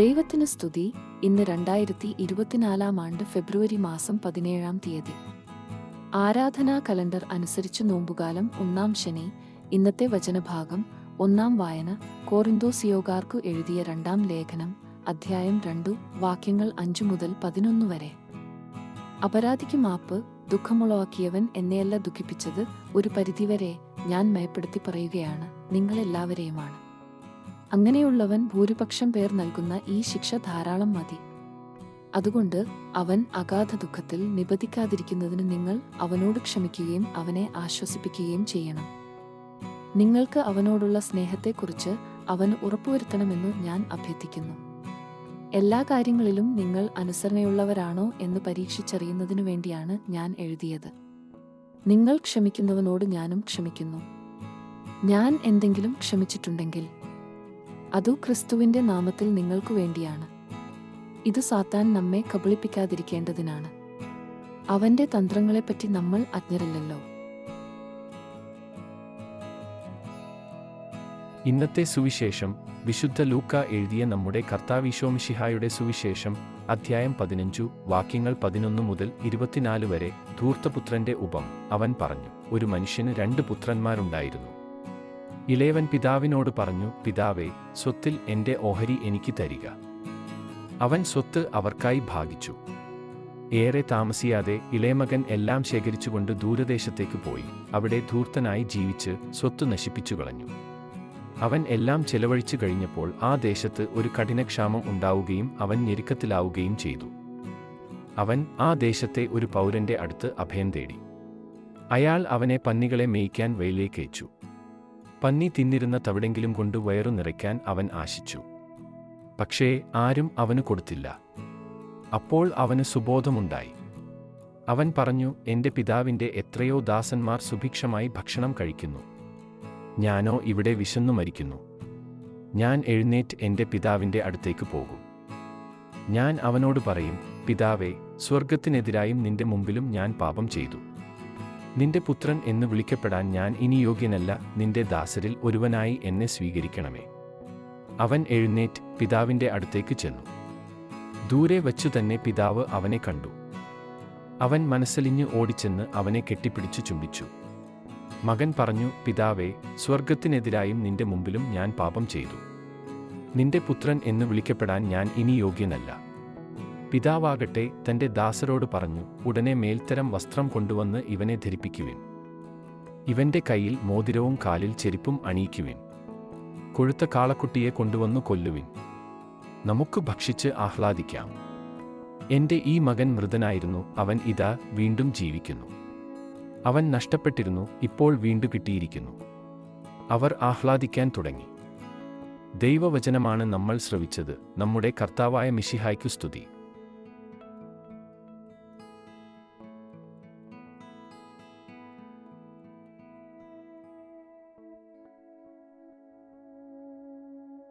ദൈവത്തിന് സ്തുതി. ഇന്ന് രണ്ടായിരത്തി ഇരുപത്തിനാലാം ആണ്ട് ഫെബ്രുവരി മാസം പതിനേഴാം തീയതി. ആരാധനാ കലണ്ടർ അനുസരിച്ച് നോമ്പുകാലം ഒന്നാം ശനി ഇന്നത്തെ വചനഭാഗം ഒന്നാം വായന കോറിന്തോസിയോകാർക്കു എഴുതിയ രണ്ടാം ലേഖനം അധ്യായം രണ്ടു വാക്യങ്ങൾ അഞ്ചു മുതൽ പതിനൊന്ന് വരെ. അപരാധിക്ക് മാപ്പ് ദുഃഖമുളവാക്കിയവൻ എന്നെയല്ല ദുഃഖിപ്പിച്ചത് ഒരു പരിധിവരെ ഞാൻ മയപ്പെടുത്തി പറയുകയാണ്. നിങ്ങളെല്ലാവരെയുമാണ്. അങ്ങനെയുള്ളവൻ ഭൂരിപക്ഷം പേർ നൽകുന്ന ഈ ശിക്ഷ ധാരാളം മതി. അതുകൊണ്ട് അവൻ അഗാധ ദുഃഖത്തിൽ നിബദിക്കാതിരിക്കുന്നതിന് നിങ്ങൾ അവനോട് ക്ഷമിക്കുകയും അവനെ ആശ്വസിപ്പിക്കുകയും ചെയ്യണം. നിങ്ങൾക്ക് അവനോടുള്ള സ്നേഹത്തെക്കുറിച്ച് അവൻ ഉറപ്പുവരുത്തണമെന്ന് ഞാൻ അഭ്യർത്ഥിക്കുന്നു. എല്ലാ കാര്യങ്ങളിലും നിങ്ങൾ അനുസരണയുള്ളവരാണോ എന്ന് പരീക്ഷിച്ചറിയുന്നതിനു വേണ്ടിയാണ് ഞാൻ എഴുതിയത്. നിങ്ങൾ ക്ഷമിക്കുന്നവനോട് ഞാനും ക്ഷമിക്കുന്നു. ഞാൻ എന്തെങ്കിലും ക്ഷമിച്ചിട്ടുണ്ടെങ്കിൽ അതു ക്രിസ്തുവിന്റെ നാമത്തിൽ നിങ്ങൾക്കു വേണ്ടിയാണ്. ഇത് സാത്താൻ നമ്മെ കബളിപ്പിക്കാതിരിക്കേണ്ടതിനാണ്. അവന്റെ തന്ത്രങ്ങളെപ്പറ്റി നമ്മൾ അജ്ഞരല്ലല്ലോ. ഇന്നത്തെ സുവിശേഷം വിശുദ്ധ ലൂക്ക എഴുതിയ നമ്മുടെ കർത്താവിശോമിഷിഹായുടെ സുവിശേഷം അധ്യായം പതിനഞ്ചു വാക്യങ്ങൾ പതിനൊന്ന് മുതൽ ഇരുപത്തിനാല് വരെ ധൂർത്തപുത്രന്റെ ഉപം. അവൻ പറഞ്ഞു ഒരു മനുഷ്യന് രണ്ട് പുത്രന്മാരുണ്ടായിരുന്നു. ഇളയവൻ പിതാവിനോട് പറഞ്ഞു പിതാവേ സ്വത്തിൽ എന്റെ ഓഹരി എനിക്ക് തരിക. അവൻ സ്വത്ത് അവർക്കായി ഭാഗിച്ചു. ഏറെ താമസിയാതെ ഇളയമകൻ എല്ലാം ശേഖരിച്ചുകൊണ്ട് ദൂരദേശത്തേക്ക് പോയി. അവിടെ ധൂർത്തനായി ജീവിച്ച് സ്വത്ത് നശിപ്പിച്ചു കളഞ്ഞു. അവൻ എല്ലാം ചെലവഴിച്ചു കഴിഞ്ഞപ്പോൾ ആ ദേശത്ത് ഒരു കഠിനക്ഷാമം ഉണ്ടാവുകയും അവൻ ഞെരുക്കത്തിലാവുകയും ചെയ്തു. അവൻ ആ ദേശത്തെ ഒരു പൗരന്റെ അടുത്ത് അഭയം തേടി. അയാൾ അവനെ പന്നികളെ മേയ്ക്കാൻ വയലിലേക്കയച്ചു പന്നി തിന്നിരുന്ന തവിടെങ്കിലും കൊണ്ട് വയറു നിറയ്ക്കാൻ അവൻ ആശിച്ചു. പക്ഷേ ആരും അവന് കൊടുത്തില്ല. അപ്പോൾ അവന് സുബോധമുണ്ടായി. അവൻ പറഞ്ഞു എന്റെ പിതാവിന്റെ എത്രയോ ദാസന്മാർ സുഭിക്ഷമായി ഭക്ഷണം കഴിക്കുന്നു. ഞാനോ ഇവിടെ വിശന്നു മരിക്കുന്നു. ഞാൻ എഴുന്നേറ്റ് എന്റെ പിതാവിന്റെ അടുത്തേക്ക് പോകും. ഞാൻ അവനോട് പറയും പിതാവേ സ്വർഗത്തിനെതിരായും നിന്റെ മുമ്പിലും ഞാൻ പാപം ചെയ്തു. നിന്റെ പുത്രൻ എന്ന് വിളിക്കപ്പെടാൻ ഞാൻ ഇനി യോഗ്യനല്ല. നിന്റെ ദാസരിൽ ഒരുവനായി എന്നെ സ്വീകരിക്കണമേ. അവൻ എഴുന്നേറ്റ് പിതാവിന്റെ അടുത്തേക്ക് ചെന്നു. ദൂരെ വച്ചു തന്നെ പിതാവ് അവനെ കണ്ടു. അവൻ മനസ്സലിഞ്ഞ് ഓടിച്ചെന്ന് അവനെ കെട്ടിപ്പിടിച്ചു ചുംബിച്ചു. മകൻ പറഞ്ഞു പിതാവേ സ്വർഗത്തിനെതിരായും നിന്റെ മുമ്പിലും ഞാൻ പാപം ചെയ്തു. നിന്റെ പുത്രൻ എന്ന് വിളിക്കപ്പെടാൻ ഞാൻ ഇനി യോഗ്യനല്ല. പിതാവാകട്ടെ തന്റെ ദാസരോട് പറഞ്ഞു ഉടനെ മേൽത്തരം വസ്ത്രം കൊണ്ടുവന്ന് ഇവനെ ധരിപ്പിക്കുവിൻ. ഇവന്റെ കയ്യിൽ മോതിരവും കാലിൽ ചെരുപ്പും അണിയിക്കുവിൻ. കൊഴുത്ത കാളക്കുട്ടിയെ കൊണ്ടുവന്നു കൊല്ലുവിൻ. നമുക്ക് ഭക്ഷിച്ച് ആഹ്ലാദിക്കാം. എന്റെ ഈ മകൻ മൃതനായിരുന്നു അവൻ ഇതാ വീണ്ടും ജീവിക്കുന്നു. അവൻ നഷ്ടപ്പെട്ടിരുന്നു ഇപ്പോൾ വീണ്ടു കിട്ടിയിരിക്കുന്നു. അവർ ആഹ്ലാദിക്കാൻ തുടങ്ങി. ദൈവവചനമാണ് നമ്മൾ ശ്രവിച്ചത് നമ്മുടെ കർത്താവായ മിഷിഹായ്ക്കു സ്തുതി.